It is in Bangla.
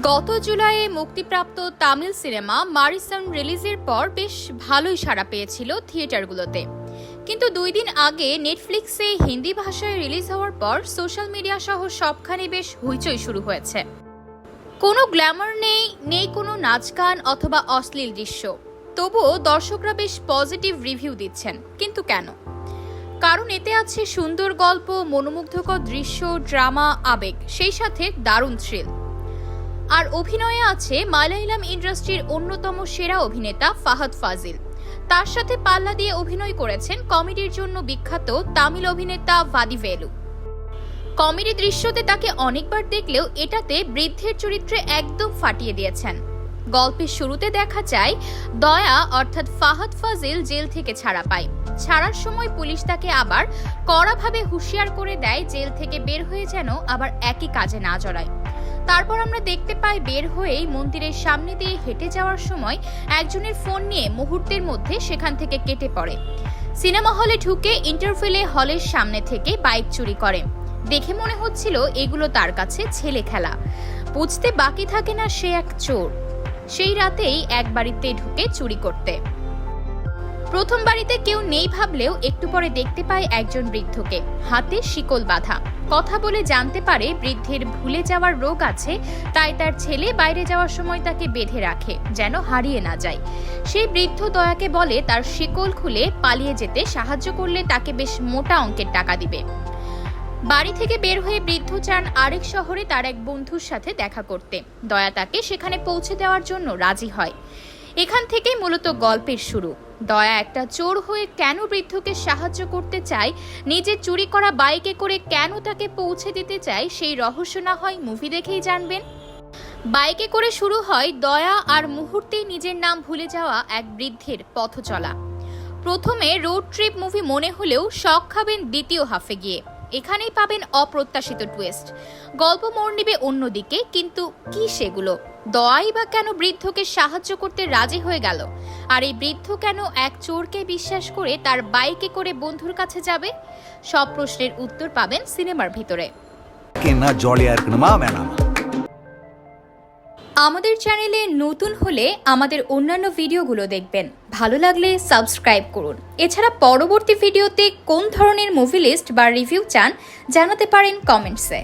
গত জুলাইয়ে মুক্তিপ্রাপ্ত তামিল সিনেমা মারিসন রিলিজের পর বেশ ভালোই সাড়া পেয়েছিল থিয়েটারগুলোতে। কিন্তু দুই দিন আগে নেটফ্লিক্সে হিন্দি ভাষায় রিলিজ হওয়ার পর সোশ্যাল মিডিয়া সহ সবখানে বেশ হইচই শুরু হয়েছে। কোনো গ্ল্যামার নেই নেই কোনো নাচ গান অথবা অশ্লীল দৃশ্য। তবুও দর্শকরা বেশ পজিটিভ রিভিউ দিচ্ছেন, কিন্তু কেন? কারণ এতে আছে সুন্দর গল্প, মনোমুগ্ধকর দৃশ্য, ড্রামা, আবেগ, সেই সাথে দারুণ থ্রিল আর অভিনয়ে আছে মালায়ালাম ইন্ডাস্ট্রির অন্যতম সেরা অভিনেতা ফাহাদ ফাজিল। তার সাথে পাল্লা দিয়ে অভিনয় করেছেন কমেডির জন্য বিখ্যাত তামিল অভিনেতা ভাদিভেলু কমেডি দৃশ্যতে তাকে অনেকবার দেখলেও এটাতে বৃদ্ধের চরিত্রে একদম ফাটিয়ে দিয়েছেন। গল্পের শুরুতে দেখা যায়, দয়া অর্থাৎ ফাহাদ ফাজিল জেল থেকে ছাড়া পায়। ছাড়ার সময় পুলিশ তাকে আবার কড়াভাবে হুঁশিয়ার করে দেয়, জেল থেকে বের হয়ে যেন আবার একই কাজে না জড়ায়। তারপর আমরা দেখতে পাই বের হয়েই মন্দিরের সামনে দিয়ে হেঁটে যাওয়ার সময় একজনের ফোন নিয়ে মুহূর্তের মধ্যে সেখান থেকে কেটে পড়ে। সিনেমা হলে ঢুকে ইন্টারভেলে হলের সামনে থেকে বাইক চুরি করে। দেখে মনে হচ্ছিল এগুলো তার কাছে ছেলে খেলা। বুঝতে বাকি থাকে না সে এক চোর। সেই রাতেই এক বাড়িতে ঢুকে চুরি করতে। প্রথম বাড়িতে কেউ নেই ভাবলেও একটু পরে দেখতে পায় একজন বৃদ্ধকে। হাতে শিকল বাঁধা। কথা বলে জানতে পারে বৃদ্ধের ভুলে যাওয়ার রোগ আছে, তাই তার ছেলে বাইরে যাওয়ার সময় তাকে বেঁধে রাখে, যেন হারিয়ে না যায়। সেই বৃদ্ধ দয়াকে বলে তার শিকল খুলে পালিয়ে যেতে সাহায্য করলে তাকে বেশ মোটা অঙ্কের টাকা দিবে। বাড়ি থেকে বের হয়ে বৃদ্ধ চান আরেক শহরে তার এক বন্ধুর সাথে দেখা করতে। দয়া তাকে সেখানে পৌঁছে দেওয়ার জন্য রাজি হয়। এখান থেকেই মূলত গল্পের শুরু। দয়া একটা চোর হয়ে কেন বৃদ্ধকে সাহায্য করতে চায় নিজের চুরি করা বাইকে করে কেন তাকে পৌঁছে দিতে চায়, সেই রহস্য না হয় মুভি দেখেই জানবেন। বাইকে করে শুরু হয় দয়া আর মুহূর্তেই নিজের নাম ভুলে যাওয়া এক বৃদ্ধের পথ চলা। প্রথমে রোড ট্রিপ মুভি মনে হলেও শখ খাবেন দ্বিতীয় হাফে গিয়ে। এখানেই পাবেন অপ্রত্যাশিত টুয়েস্ট গল্প মোড় নিবে অন্যদিকে, কিন্তু কি সেগুলো? দয়াই বা কেন বৃদ্ধকে সাহায্য করতে রাজি হয়ে গেল? আর এই বৃদ্ধ কেন এক চোরকে বিশ্বাস করে তার বাইকে করে বন্ধুর কাছে যাবে? সব প্রশ্নের উত্তর পাবেন সিনেমার ভিতরে। আমাদের চ্যানেলে নতুন হলে আমাদের অন্যান্য ভিডিওগুলো দেখবেন। ভালো লাগলে সাবস্ক্রাইব করুন। এছাড়া পরবর্তী ভিডিওতে কোন ধরনের মুভি লিস্ট বা রিভিউ চান জানাতে পারেন কমেন্টসে।